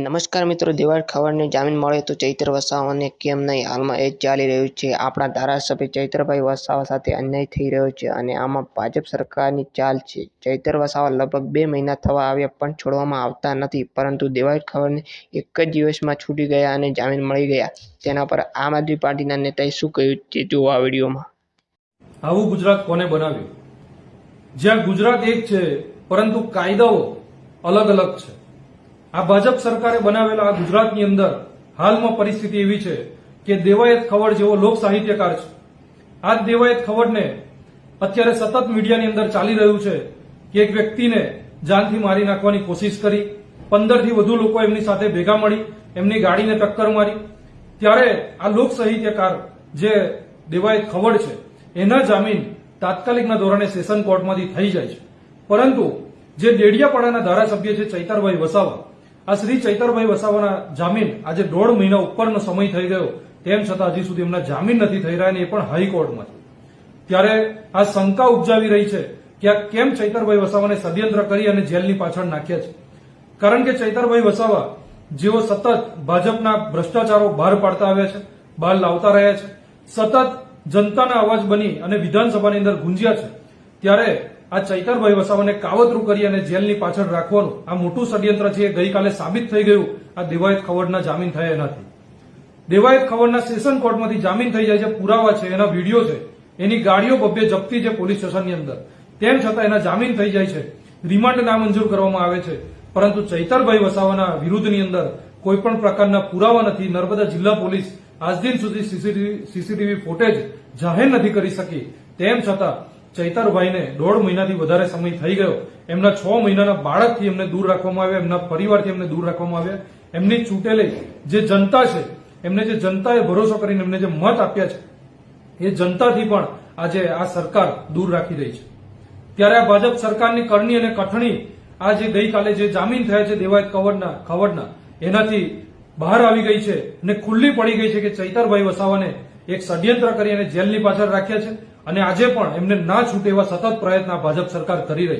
નમસ્કાર મિત્રો, દિવાળ ખવડને જામીન મળે તો ચૈત્ર વસાવાને કેમ નહીં? હાલમાં એ જ ચાલી રહ્યું છે. આપણા ધારાસભ્ય ચૈત્રભાઈ વસાવા સાથે અન્યાય થઈ રહ્યો છે અને આમાં ભાજપ સરકારની ચાલ છે. ચૈત્ર વસાવા લગભગ બે મહિના થવા આવ્યા પણ છોડવામાં આવતા નથી, પરંતુ દિવાળ ખવડને એક જ દિવસમાં છૂટી ગયા અને જામીન મળી ગયા. તેના પર આમ આદમી પાર્ટીના નેતાએ શું કહ્યું તે જુઓ આ વિડીયોમાં. આવું ગુજરાત કોને બનાવ્યું? જ્યાં ગુજરાત એક છે, પરંતુ કાયદાઓ અલગ અલગ છે. આ ભાજપ સરકારે બનાવેલા આ ગુજરાતની અંદર હાલમાં પરિસ્થિતિ એવી છે કે દેવાયત ખવડ જેવો લોક સાહિત્યકાર છે. આ દેવાયત ખવડને અત્યારે સતત મીડિયાની અંદર ચાલી રહ્યું છે કે એક વ્યક્તિને જાનથી મારી નાખવાની કોશિશ કરી, પંદરથી વધુ લોકો એમની સાથે ભેગા મળી, એમની ગાડીને ટક્કર મારી. ત્યારે આ લોક સાહિત્યકાર જે દેવાયત ખવડ છે, એના જામીન તાત્કાલિકના ધોરણે સેશન કોર્ટમાંથી થઈ જાય છે. પરંતુ જે ડેડિયાપાડાના ધારાસભ્ય છે ચૈતરભાઈ વસાવા આ શ્રી ચૈતરભાઈ વસાવાના જામીન આજે દોઢ મહિના ઉપરનો સમય થઈ ગયો. તેમ છતાં હજી સુધી એમના જામીન નથી થઈ રહ્યા અને એ પણ હાઈકોર્ટમાંથી. ત્યારે આ શંકા ઉપજાવી રહી છે કે આ કેમ ચૈતરભાઈ વસાવાને ષડયંત્ર કરી અને જેલની પાછળ નાખ્યા છે? કારણ કે ચૈતરભાઈ વસાવા જેઓ સતત ભાજપના ભ્રષ્ટાચારો બહાર પાડતા આવ્યા છે, બહાર લાવતા રહ્યા છે, સતત જનતાના અવાજ બની અને વિધાનસભાની અંદર ગુંજ્યા છે, ત્યારે આ ચૈતરભાઈ વસાવાને કાવતરું કરી અને જેલની પાછળ રાખવાનું આ મોટું ષડયંત્ર છે એ ગઈકાલે સાબિત થઈ ગયું. આ દેવાયત ખવડના જામીન થયા એનાથી. દેવાયત ખવડના સેશન કોર્ટમાંથી જામીન થઈ જાય છે, પુરાવા છે, એના વીડિયો છે. એની ગાડીઓ ભવ્ય જપ્તી છે પોલીસ સ્ટેશનની અંદર. તેમ છતાં એના જામીન થઈ જાય છે. રિમાન્ડ નામંજૂર કરવામાં આવે છે. પરંતુ ચૈતરભાઈ વસાવાના વિરુદ્ધની અંદર કોઈ પણ પ્રકારના પુરાવા નથી. નર્મદા જિલ્લા પોલીસ આજ દિન સુધી સીસીટીવી ફૂટેજ જાહેર નથી કરી શકી. તેમ છતાં ચૈતરભાઈને દોઢ મહિનાથી વધારે સમય થઈ ગયો. એમના છ મહિનાના બાળકથી એમને દૂર રાખવામાં આવ્યા, એમના પરિવારથી એમને દૂર રાખવામાં આવ્યા. એમની ચૂંટેલી જે જનતા છે, એમને જે જનતાએ ભરોસો કરીને એમને જે મત આપ્યા છે, એ જનતાથી પણ આજે આ સરકાર દૂર રાખી રહી છે. ત્યારે આ ભાજપ સરકારની કરણી અને કઠણી આ જે ગઈકાલે જે જામીન થયા છે દેવાયત કવડના ખવડના એનાથી બહાર આવી ગઈ છે અને ખુલ્લી પડી ગઈ છે કે ચૈતરભાઈ વસાવાને એક ષડયંત્ર કરી અને જેલની પાછળ રાખ્યા છે. અને આજે પણ એમને ના છૂટે એવા સતત પ્રયત્ન ભાજપ સરકાર કરી રહી છે.